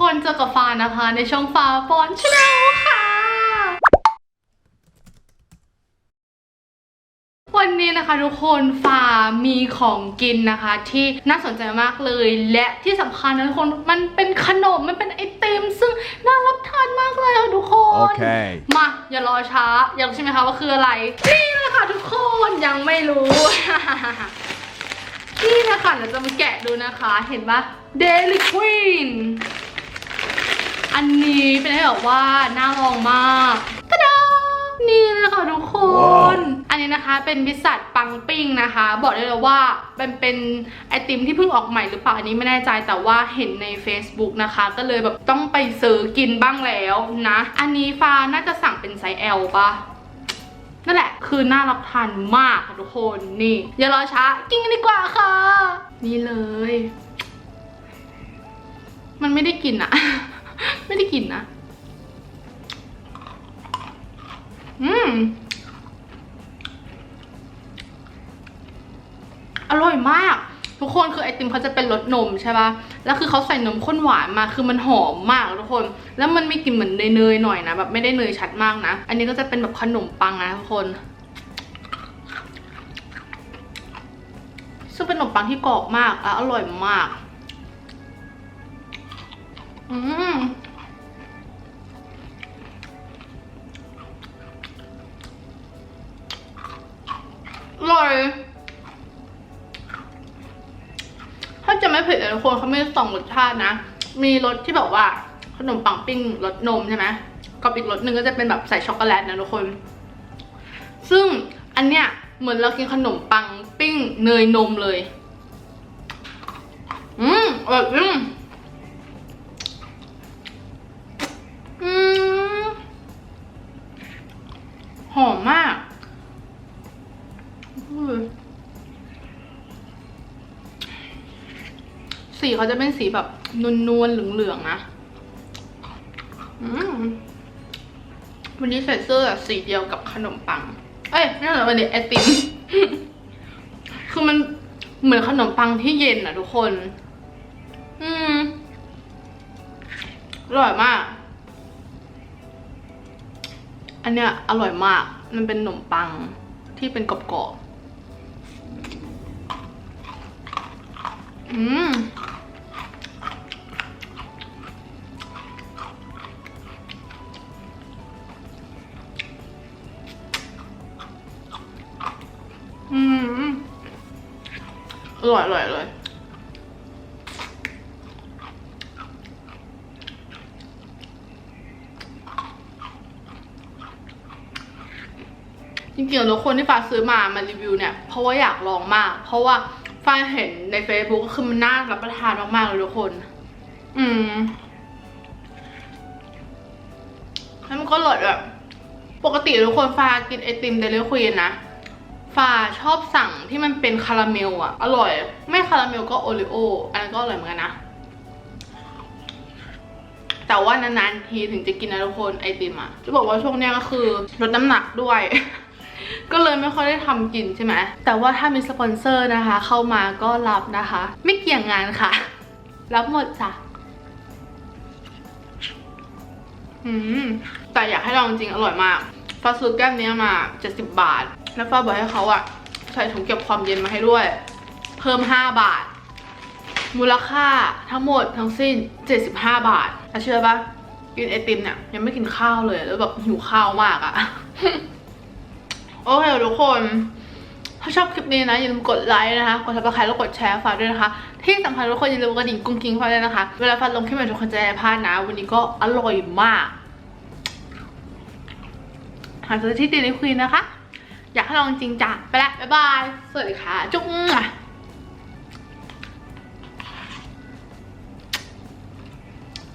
คนเจอกับฟ้านะคะ ในช่องฟ้าปอนชาแนลค่ะ วันนี้นะคะทุกคนฟ้ามีของกินนะคะ ที่น่าสนใจมากเลย และที่สำคัญนะทุกคนมันเป็นขนมมันเป็นไอติมซึ่งน่ารับทานมากเลยค่ะทุกคน Okay. มาอย่ารอช้าอยากรู้ใช่ไหมคะว่าคืออะไร นี่เลยค่ะทุกคนยังไม่รู้ นี่นะคะเดี๋ยวจะมาแกะดูนะคะ เห็นปะ Daily Queen อันนี้เป็นอะไรแบบว่าน่าลองมากตะดานี่เลยค่ะทุกคน อันนี้นะคะเป็นบิสซัตปังปิ้งนะคะ บอกได้เลยว่าเป็นเป็นไอติมที่เพิ่งออกใหม่หรือเปล่าอันนี้ไม่แน่ใจแต่ว่าเห็นใน Facebook นะคะ ก็เลยแบบต้องไปซื้อกินบ้างแล้วนะ อันนี้ฟ้าน่าจะสั่งเป็นไซส์ L ปะนั่นแหละ คือน่ารับทานมากค่ะทุกคนนี่ อย่ารอช้ากินกันดีกว่าค่ะ นี่เลย มันไม่ได้กินอะ ไม่ได้กินนะ อืม อร่อยมาก ทุกคนคือไอติมเขาจะเป็นรสนมใช่ปะแล้วคือเขาใส่นมข้นหวานมา คือมันหอมมากทุกคน แล้วมันมีกลิ่นเหมือนเนยๆหน่อยนะ แบบไม่ได้เนยชัดมากนะ อันนี้ก็จะเป็นแบบขนมปังนะทุกคนซึ่งเป็นขนมปังที่กรอบมากและอร่อยมาก อืมอร่อยถ้าจะไม่เผ็ดเลยทุกคนเขาไม่สองรสชาตินะ มีรสที่แบบว่าขนมปังปิ้งรสนมใช่ไหมกับอีกรสหนึ่งก็จะเป็นแบบใส่ช็อกโกแลตนะทุกคน ซึ่งอันเนี้ยเหมือนเรากินขนมปังปิ้งเนยนมเลย อืมแบบอืมอื สีเขาจะเป็นสีแบบนวลๆเหลืองๆนะอืมวันนี้ใส่เสื้อสีเดียวกับขนมปัง เอ้ยไม่ใช่วันนี้ไอติม คือมันเหมือนขนมปังที่เย็นอะทุกคน อืมอร่อยมาก อันเนี้ยอร่อยมาก มันเป็นขนมปังที่เป็นกรอบๆ อืมอืมอร่อยอร่อยเลยจริงๆแล้วคนที่ฟ้าซื้อมามารีวิวเนี่ยเพราะว่าอยากลองมาก เพราะว่า ฟ้าเห็นใน Facebook ก็คือมันน่ารับประทานมาก ๆ เลยทุกคน อืมแล้วมันก็อร่อยแบบปกติทุกคนฟ้ากินไอติมเดลิควีนนะฟ้าชอบสั่งที่มันเป็นคาราเมลอะอร่อย ไม่คาราเมลก็โอริโออันนั้นก็อร่อยเหมือนกันนะ แต่ว่านานๆทีถึงจะกินนะทุกคนไอติมอะจะบอกว่าช่วงเนี้ยก็คือลดน้ำหนักด้วย ก็เลยไม่ค่อยได้ทำกินใช่ไหมแต่ว่าถ้ามีสปอนเซอร์นะคะ เข้ามาก็รับนะคะ ไม่เกี่ยงงานค่ะ รับหมดจ้ะอืมแต่อยากให้ลองจริงอร่อยมากฟ้าซื้อแก้มนี้มา 70 บาท แล้วฟ้าบอกให้เขาอะใส่ถุงเก็บความเย็นมาให้ด้วย เพิ่ม 5 บาท มูลค่าทั้งหมดทั้งสิ้น 75 บาทแล้วเชื่อปะกินไอติมเนี่ยยังไม่กินข้าวเลยแล้วแบบหิวข้าวมากอะ โอเคทุกคนถ้าชอบคลิปนี้นะอย่าลืมกดไลค์นะคะ กดซับสไครต์แล้วกดแชร์ฝากด้วยนะคะ ที่สำคัญทุกคนอย่าลืมกระดิ่งกุ้งกิ้งฝากด้วยนะคะ เวลาฟันลงคลิปใหม่ทุกคนจะได้พลาดนะ วันนี้ก็อร่อยมาก หาซื้อที่เดลิควีนนะคะ อยากให้ลองจริงจ้ะไปละบ๊ายบาย สวัสดีค่ะ จุ๊บ